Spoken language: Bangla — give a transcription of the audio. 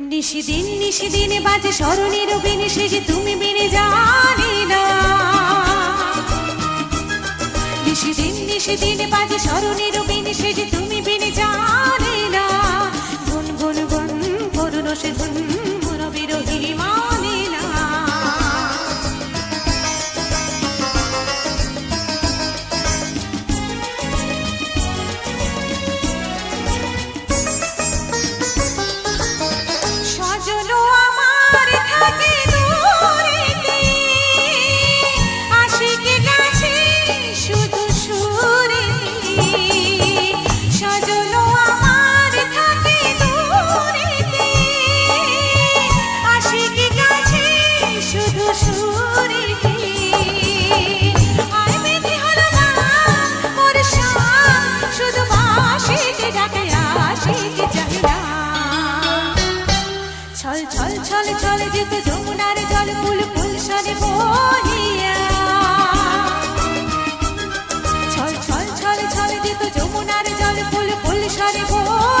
নিশিদিন নিশিদিন বাজে স্মরণের বিনে যে তুমি বিনে জানি না। নিশিদিন নিশিদিন বাজে স্মরণের বিনে যে তুমি বিনে জানি না। গুন গুন গুন করুন সে ধুন ছল ছল ছল ছল, যেত যমুনার জল, ফুল ফুল সরে বহিয়া। ছল ছল ছল ছল, যেত যমুনার জল, ফুল ফুল সরে বহিয়া।